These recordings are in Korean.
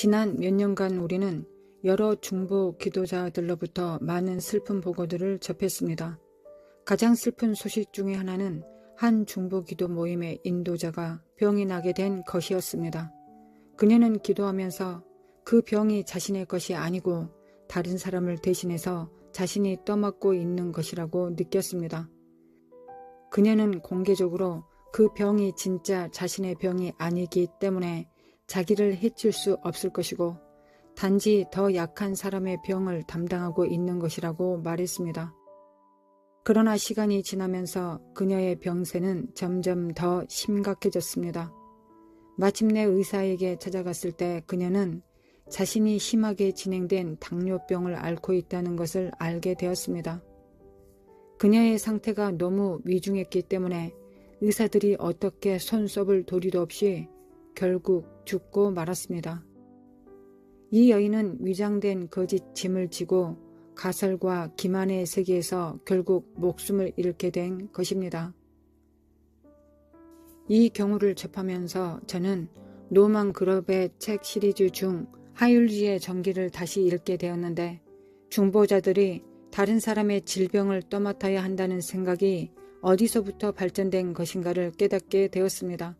지난 몇 년간 우리는 여러 중보 기도자들로부터 많은 슬픈 보고들을 접했습니다. 가장 슬픈 소식 중의 하나는 한 중보 기도 모임의 인도자가 병이 나게 된 것이었습니다. 그녀는 기도하면서 그 병이 자신의 것이 아니고 다른 사람을 대신해서 자신이 떠맡고 있는 것이라고 느꼈습니다. 그녀는 공개적으로 그 병이 진짜 자신의 병이 아니기 때문에 자기를 해칠 수 없을 것이고 단지 더 약한 사람의 병을 담당하고 있는 것이라고 말했습니다. 그러나 시간이 지나면서 그녀의 병세는 점점 더 심각해졌습니다. 마침내 의사에게 찾아갔을 때 그녀는 자신이 심하게 진행된 당뇨병을 앓고 있다는 것을 알게 되었습니다. 그녀의 상태가 너무 위중했기 때문에 의사들이 어떻게 손썹을 도리도 없이 결국 죽고 말았습니다. 이 여인은 위장된 거짓 짐을 지고 가설과 기만의 세계에서 결국 목숨을 잃게 된 것입니다. 이 경우를 접하면서 저는 노만 그룹의 책 시리즈 중 하율지의 전기를 다시 읽게 되었는데 중보자들이 다른 사람의 질병을 떠맡아야 한다는 생각이 어디서부터 발전된 것인가를 깨닫게 되었습니다.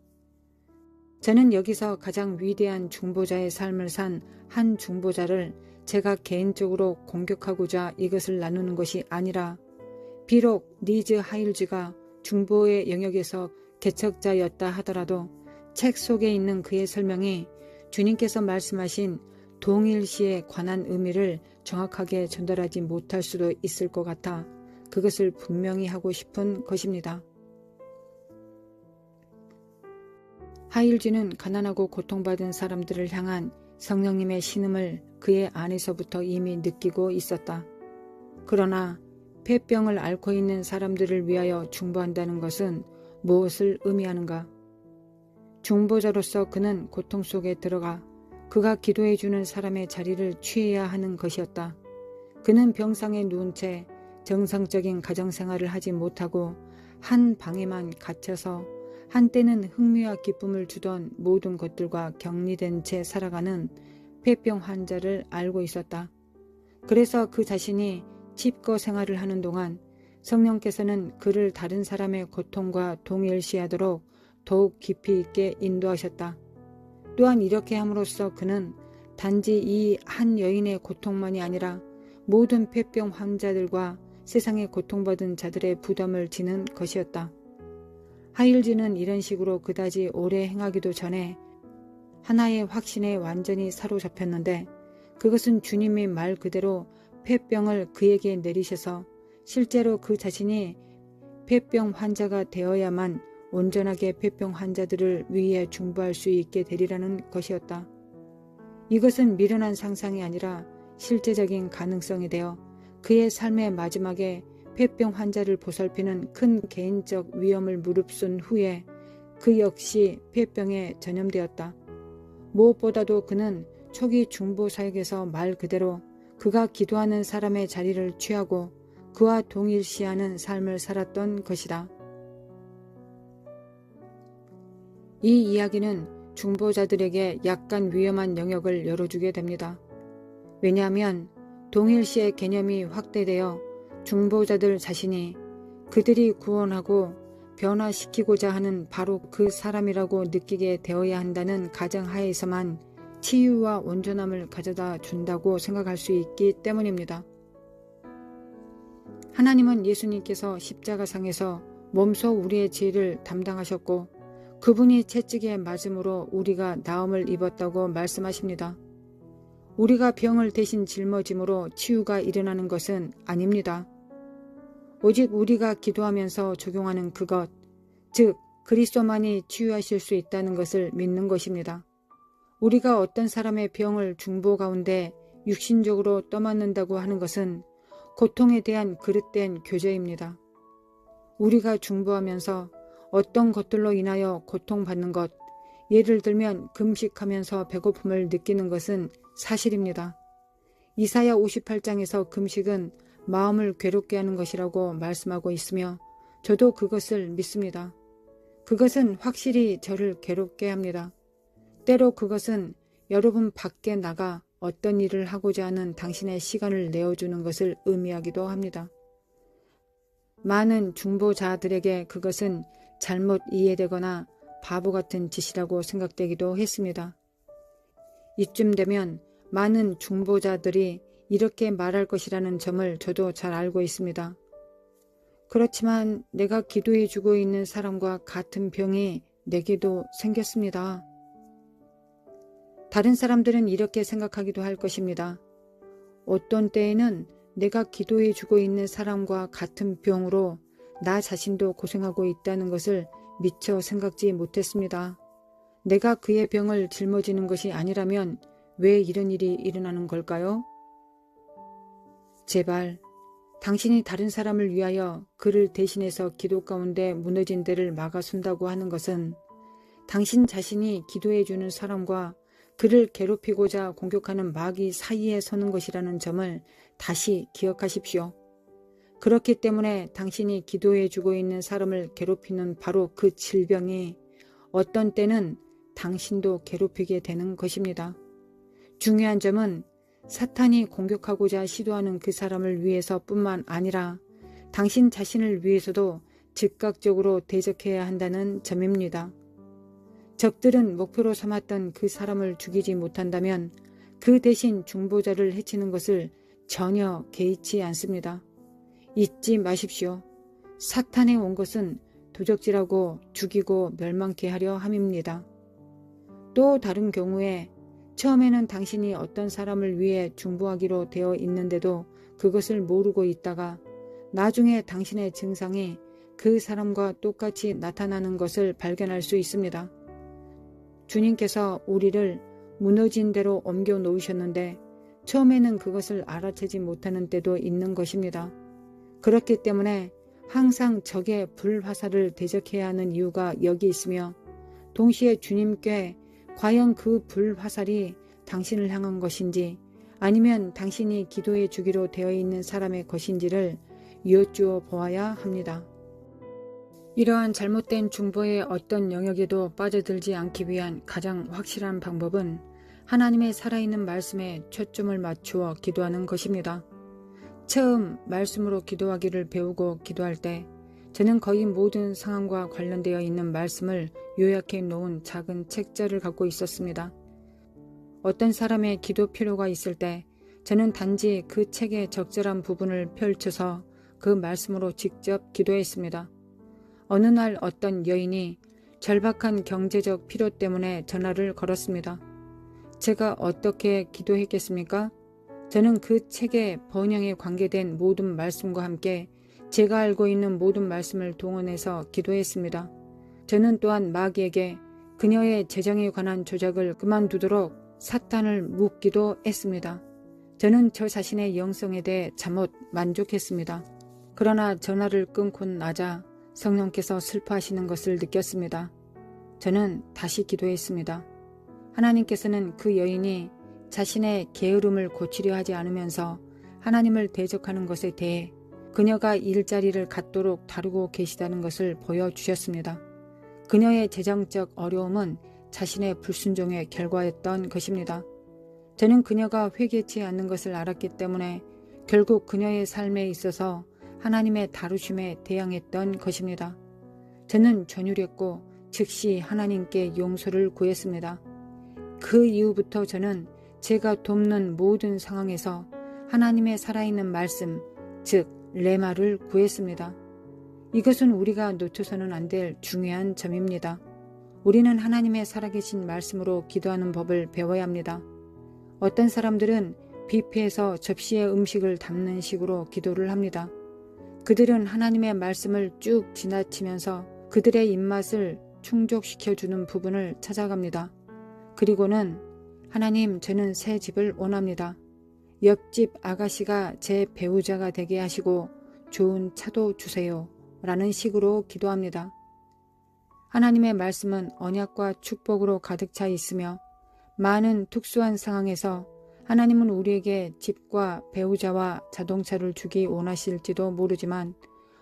저는 여기서 가장 위대한 중보자의 삶을 산 한 중보자를 제가 개인적으로 공격하고자 이것을 나누는 것이 아니라 비록 니즈 하일즈가 중보의 영역에서 개척자였다 하더라도 책 속에 있는 그의 설명이 주님께서 말씀하신 동일시에 관한 의미를 정확하게 전달하지 못할 수도 있을 것 같아 그것을 분명히 하고 싶은 것입니다. 하일주는 가난하고 고통받은 사람들을 향한 성령님의 신음을 그의 안에서부터 이미 느끼고 있었다. 그러나 폐병을 앓고 있는 사람들을 위하여 중보한다는 것은 무엇을 의미하는가? 중보자로서 그는 고통 속에 들어가 그가 기도해주는 사람의 자리를 취해야 하는 것이었다. 그는 병상에 누운 채 정상적인 가정생활을 하지 못하고 한 방에만 갇혀서 한때는 흥미와 기쁨을 주던 모든 것들과 격리된 채 살아가는 폐병 환자를 알고 있었다. 그래서 그 자신이 집거 생활을 하는 동안 성령께서는 그를 다른 사람의 고통과 동일시하도록 더욱 깊이 있게 인도하셨다. 또한 이렇게 함으로써 그는 단지 이 한 여인의 고통만이 아니라 모든 폐병 환자들과 세상에 고통받은 자들의 부담을 지는 것이었다. 하일즈는 이런 식으로 그다지 오래 행하기도 전에 하나의 확신에 완전히 사로잡혔는데 그것은 주님이 말 그대로 폐병을 그에게 내리셔서 실제로 그 자신이 폐병 환자가 되어야만 온전하게 폐병 환자들을 위해 중보할 수 있게 되리라는 것이었다. 이것은 미련한 상상이 아니라 실제적인 가능성이 되어 그의 삶의 마지막에 폐병 환자를 보살피는 큰 개인적 위험을 무릅쓴 후에 그 역시 폐병에 전염되었다. 무엇보다도 그는 초기 중보 사역에서 말 그대로 그가 기도하는 사람의 자리를 취하고 그와 동일시하는 삶을 살았던 것이다. 이 이야기는 중보자들에게 약간 위험한 영역을 열어주게 됩니다. 왜냐하면 동일시의 개념이 확대되어 중보자들 자신이 그들이 구원하고 변화시키고자 하는 바로 그 사람이라고 느끼게 되어야 한다는 가정하에서만 치유와 온전함을 가져다 준다고 생각할 수 있기 때문입니다. 하나님은 예수님께서 십자가상에서 몸소 우리의 죄를 담당하셨고 그분이 채찍에 맞음으로 우리가 나음을 입었다고 말씀하십니다. 우리가 병을 대신 짊어짐으로 치유가 일어나는 것은 아닙니다. 오직 우리가 기도하면서 적용하는 그것, 즉 그리스도만이 치유하실 수 있다는 것을 믿는 것입니다. 우리가 어떤 사람의 병을 중보 가운데 육신적으로 떠맡는다고 하는 것은 고통에 대한 그릇된 교제입니다. 우리가 중보하면서 어떤 것들로 인하여 고통받는 것, 예를 들면 금식하면서 배고픔을 느끼는 것은 사실입니다. 이사야 58장에서 금식은 마음을 괴롭게 하는 것이라고 말씀하고 있으며 저도 그것을 믿습니다. 그것은 확실히 저를 괴롭게 합니다. 때로 그것은 여러분 밖에 나가 어떤 일을 하고자 하는 당신의 시간을 내어주는 것을 의미하기도 합니다. 많은 중보자들에게 그것은 잘못 이해되거나 바보 같은 짓이라고 생각되기도 했습니다. 이쯤 되면 많은 중보자들이 이렇게 말할 것이라는 점을 저도 잘 알고 있습니다. 그렇지만 내가 기도해 주고 있는 사람과 같은 병이 내게도 생겼습니다. 다른 사람들은 이렇게 생각하기도 할 것입니다. 어떤 때에는 내가 기도해 주고 있는 사람과 같은 병으로 나 자신도 고생하고 있다는 것을 미처 생각지 못했습니다. 내가 그의 병을 짊어지는 것이 아니라면 왜 이런 일이 일어나는 걸까요? 제발 당신이 다른 사람을 위하여 그를 대신해서 기도 가운데 무너진 데를 막아선다고 하는 것은 당신 자신이 기도해 주는 사람과 그를 괴롭히고자 공격하는 마귀 사이에 서는 것이라는 점을 다시 기억하십시오. 그렇기 때문에 당신이 기도해 주고 있는 사람을 괴롭히는 바로 그 질병이 어떤 때는 당신도 괴롭히게 되는 것입니다. 중요한 점은 사탄이 공격하고자 시도하는 그 사람을 위해서 뿐만 아니라 당신 자신을 위해서도 즉각적으로 대적해야 한다는 점입니다. 적들은 목표로 삼았던 그 사람을 죽이지 못한다면 그 대신 중보자를 해치는 것을 전혀 개의치 않습니다. 잊지 마십시오. 사탄에 온 것은 도적질하고 죽이고 멸망케 하려 함입니다. 또 다른 경우에 처음에는 당신이 어떤 사람을 위해 중보하기로 되어 있는데도 그것을 모르고 있다가 나중에 당신의 증상이 그 사람과 똑같이 나타나는 것을 발견할 수 있습니다. 주님께서 우리를 무너진 대로 옮겨 놓으셨는데 처음에는 그것을 알아채지 못하는 때도 있는 것입니다. 그렇기 때문에 항상 적의 불화살을 대적해야 하는 이유가 여기 있으며 동시에 주님께 과연 그 불화살이 당신을 향한 것인지 아니면 당신이 기도해 주기로 되어 있는 사람의 것인지를 여쭈어 보아야 합니다. 이러한 잘못된 중보의 어떤 영역에도 빠져들지 않기 위한 가장 확실한 방법은 하나님의 살아있는 말씀에 초점을 맞추어 기도하는 것입니다. 처음 말씀으로 기도하기를 배우고 기도할 때 저는 거의 모든 상황과 관련되어 있는 말씀을 요약해 놓은 작은 책자를 갖고 있었습니다. 어떤 사람의 기도 필요가 있을 때 저는 단지 그 책의 적절한 부분을 펼쳐서 그 말씀으로 직접 기도했습니다. 어느 날 어떤 여인이 절박한 경제적 필요 때문에 전화를 걸었습니다. 제가 어떻게 기도했겠습니까? 저는 그 책의 번영에 관계된 모든 말씀과 함께 제가 알고 있는 모든 말씀을 동원해서 기도했습니다. 저는 또한 마귀에게 그녀의 재정에 관한 조작을 그만두도록 사탄을 묻기도 했습니다. 저는 저 자신의 영성에 대해 잠못 만족했습니다. 그러나 전화를 끊고 나자 성령께서 슬퍼하시는 것을 느꼈습니다. 저는 다시 기도했습니다. 하나님께서는 그 여인이 자신의 게으름을 고치려 하지 않으면서 하나님을 대적하는 것에 대해 그녀가 일자리를 갖도록 다루고 계시다는 것을 보여주셨습니다. 그녀의 재정적 어려움은 자신의 불순종의 결과였던 것입니다. 저는 그녀가 회개치 않는 것을 알았기 때문에 결국 그녀의 삶에 있어서 하나님의 다루심에 대항했던 것입니다. 저는 전율했고 즉시 하나님께 용서를 구했습니다. 그 이후부터 저는 제가 돕는 모든 상황에서 하나님의 살아있는 말씀, 즉 레마를 구했습니다. 이것은 우리가 놓쳐서는 안 될 중요한 점입니다. 우리는 하나님의 살아계신 말씀으로 기도하는 법을 배워야 합니다. 어떤 사람들은 뷔페에서 접시에 음식을 담는 식으로 기도를 합니다. 그들은 하나님의 말씀을 쭉 지나치면서 그들의 입맛을 충족시켜주는 부분을 찾아갑니다. 그리고는 하나님, 저는 새 집을 원합니다. 옆집 아가씨가 제 배우자가 되게 하시고 좋은 차도 주세요. 라는 식으로 기도합니다. 하나님의 말씀은 언약과 축복으로 가득 차 있으며 많은 특수한 상황에서 하나님은 우리에게 집과 배우자와 자동차를 주기 원하실지도 모르지만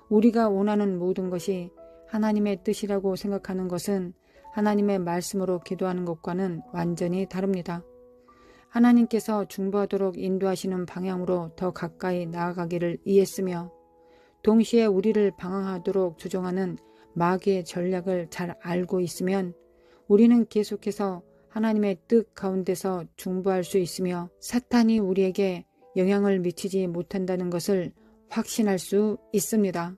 우리가 원하는 모든 것이 하나님의 뜻이라고 생각하는 것은 하나님의 말씀으로 기도하는 것과는 완전히 다릅니다. 하나님께서 중보하도록 인도하시는 방향으로 더 가까이 나아가기를 이해했으며 동시에 우리를 방황하도록 조종하는 마귀의 전략을 잘 알고 있으면 우리는 계속해서 하나님의 뜻 가운데서 중보할 수 있으며 사탄이 우리에게 영향을 미치지 못한다는 것을 확신할 수 있습니다.